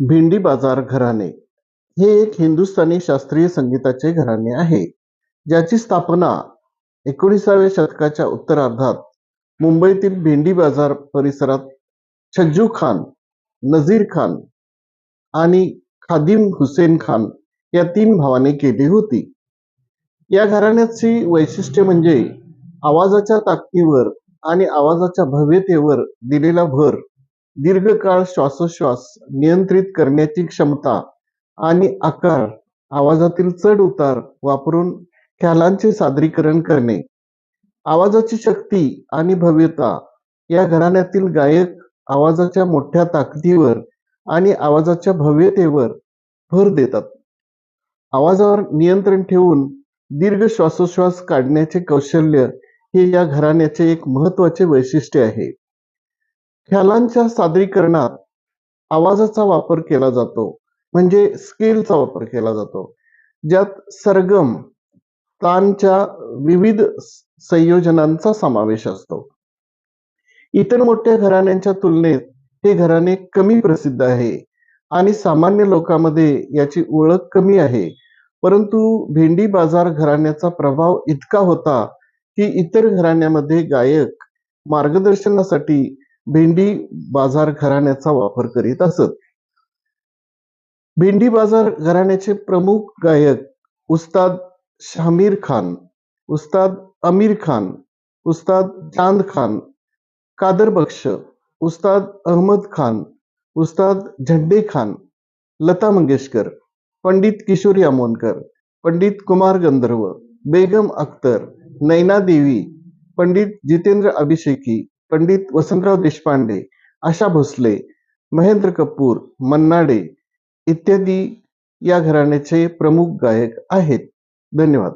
भेंडी बाजार घराणे. हे एक हिंदुस्थानी शास्त्रीय संगीताचे घराणे आहे ज्याची स्थापना एकोणीसाव्या शतकाच्या उत्तरार्धात मुंबईतील भेंडी बाजार परिसरात छज्जू खान नझीर खान आणि खादिम हुसेन खान या तीन भावांनी केली होती. या घराण्याची वैशिष्ट्य म्हणजे आवाजाच्या ताकदीवर आणि आवाजाच्या भव्यतेवर दिलेला भर दीर्घकाळ श्वासोश्वास नियंत्रित करण्याची क्षमता आणि आकार आवाजातील चढ उतार वापरून ख्यालांचे सादरीकरण करणे. आवाजाची शक्ती आणि भव्यता या घराण्यातील गायक आवाजाच्या मोठ्या ताकदीवर आणि आवाजाच्या भव्यतेवर भर देतात. आवाजावर नियंत्रण ठेवून दीर्घ श्वासोश्वास काढण्याचे कौशल्य हे या घराण्याचे एक महत्त्वाचे वैशिष्ट्य आहे. ख्यालांच्या सादरीकरणात आवाजाचा वापर केला जातो. म्हणजे स्केलचा वापर केला जातो. ज्यात सरगम तानच्या विविध संयोजनांचा समावेश असतो. इतर मोठ्या घराण्यांच्या तुलनेत हे घराणे कमी प्रसिद्ध आहे आणि सामान्य लोकांमध्ये याची ओळख कमी आहे. परंतु भेंडी बाजार घराण्याचा प्रभाव इतका होता की इतर घराण्यामध्ये गायक मार्गदर्शनासाठी भेंडी बाजार घराण्याचा वापर करीत असत. भेंडी बाजार घराण्याचे प्रमुख गायक उस्ताद शामीर खान उस्ताद अमीर खान उस्ताद चांद खान कादर बक्ष उस्ताद अहमद खान उस्ताद झंडे खान लता मंगेशकर पंडित किशोर यामोनकर पंडित कुमार गंधर्व बेगम अख्तर नैना देवी पंडित जितेंद्र अभिषेकी पंडित वसंतराव देशपांडे आशा भोसले महेंद्र कपूर मन्नाडे इत्यादी या घराण्याचे प्रमुख गायक आहेत. धन्यवाद.